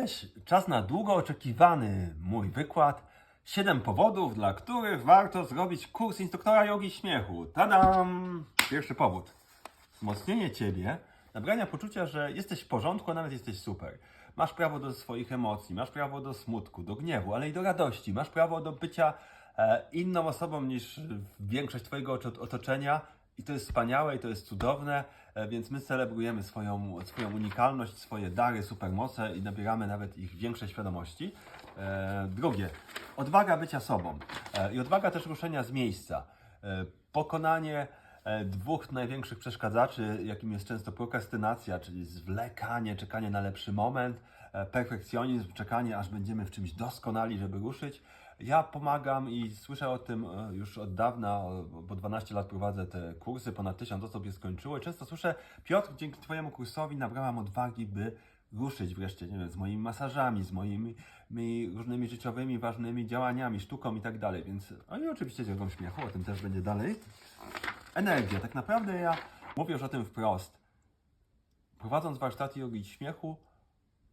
Cześć, czas na długo oczekiwany mój wykład. Siedem powodów, dla których warto zrobić kurs instruktora jogi śmiechu. Tadam! Pierwszy powód. Wzmocnienie ciebie, nabrania poczucia, że jesteś w porządku, a nawet jesteś super. Masz prawo do swoich emocji, masz prawo do smutku, do gniewu, ale i do radości. Masz prawo do bycia e, inną osobą niż większość twojego otoczenia. I to jest wspaniałe, i to jest cudowne, więc my celebrujemy swoją, swoją unikalność, swoje dary, supermoce i nabieramy nawet ich większej świadomości. E, drugie, odwaga bycia sobą e, i odwaga też ruszenia z miejsca. E, pokonanie e, dwóch największych przeszkadzaczy, jakim jest często prokrastynacja, czyli zwlekanie, czekanie na lepszy moment, e, perfekcjonizm, czekanie aż będziemy w czymś doskonali, żeby ruszyć. Ja pomagam i słyszę o tym e, już od dawna, bo 12 lat prowadzę te kursy, ponad 1000 osób je skończyło i często słyszę, Piotr, dzięki Twojemu kursowi nabrałam odwagi, by ruszyć wreszcie, nie wiem, z moimi masażami, z moimi mi różnymi życiowymi, ważnymi działaniami, sztuką i tak dalej, więc, no i oczywiście jogą śmiechu, o tym też będzie dalej. Energia, tak naprawdę ja mówię już o tym wprost. Prowadząc warsztaty jogi śmiechu,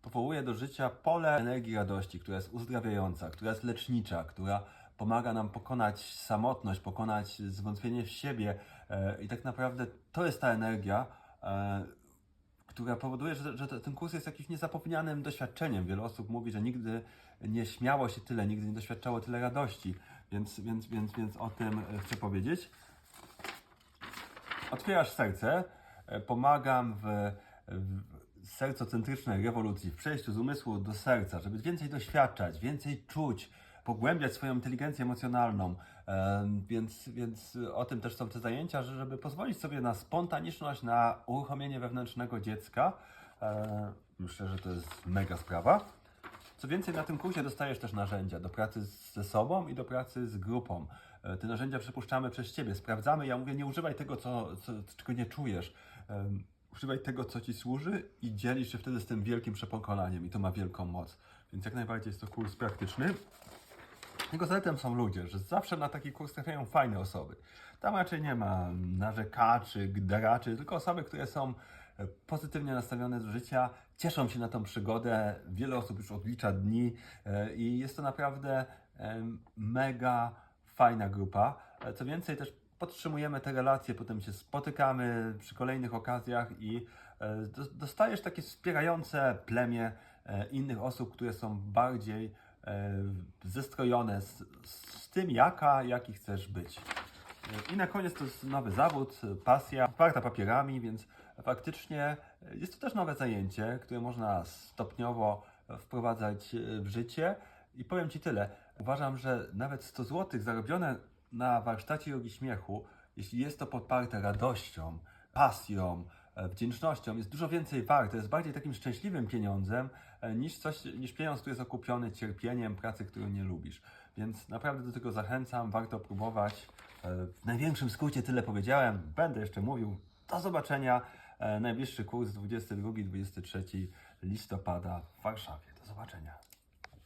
powołuje do życia pole energii radości, która jest uzdrawiająca, która jest lecznicza, która pomaga nam pokonać samotność, pokonać zwątpienie w siebie. E, I tak naprawdę to jest ta energia, e, która powoduje, że, że te- ten kurs jest jakimś niezapomnianym doświadczeniem. Wiele osób mówi, że nigdy nie śmiało się tyle, nigdy nie doświadczało tyle radości. Więc, więc, więc, więc o tym e, chcę powiedzieć. Otwierasz serce, pomagam w, w sercocentrycznej rewolucji, w przejściu z umysłu do serca, żeby więcej doświadczać, więcej czuć, pogłębiać swoją inteligencję emocjonalną. Więc, więc o tym też są te zajęcia, że- żeby pozwolić sobie na spontaniczność, na uruchomienie wewnętrznego dziecka. Myślę, że to jest mega sprawa. Co więcej, na tym kursie dostajesz też narzędzia do pracy ze sobą i do pracy z grupą. E, Te narzędzia przepuszczamy przez Ciebie, sprawdzamy. Ja mówię, nie używaj tego, co, co, czego nie czujesz. Używaj tego, co Ci służy i dzielisz się wtedy z tym wielkim przekonaniem i to ma wielką moc. Więc jak najbardziej jest to kurs praktyczny. Jego zaletą są ludzie, że zawsze na taki kurs trafiają fajne osoby. Tam raczej nie ma narzekaczy, gderaczy, tylko osoby, które są e, pozytywnie nastawione do życia, cieszą się na tą przygodę. Wiele osób już odlicza dni e, i jest to naprawdę mega fajna grupa. E, Co więcej, też podtrzymujemy te relacje, potem się spotykamy przy kolejnych okazjach i e, do- dostajesz takie wspierające plemię e, innych osób, które są bardziej e, zestrojone z, z tym, jaka, jaki chcesz być. I na koniec to jest nowy zawód, pasja, oparta papierami, więc faktycznie jest to też nowe zajęcie, które można stopniowo wprowadzać w życie. I powiem Ci tyle, uważam, że nawet 100 zł zarobione na warsztacie jogi śmiechu, jeśli jest to poparte radością, pasją, e, wdzięcznością, jest dużo więcej warte, jest bardziej takim szczęśliwym pieniądzem e, niż, coś, niż pieniądz, który jest okupiony cierpieniem pracy, którą nie lubisz. Więc naprawdę do tego zachęcam, warto próbować. E, W największym skrócie tyle powiedziałem, będę jeszcze mówił. Do zobaczenia. Najbliższy kurs 22-23 listopada w Warszawie. Do zobaczenia.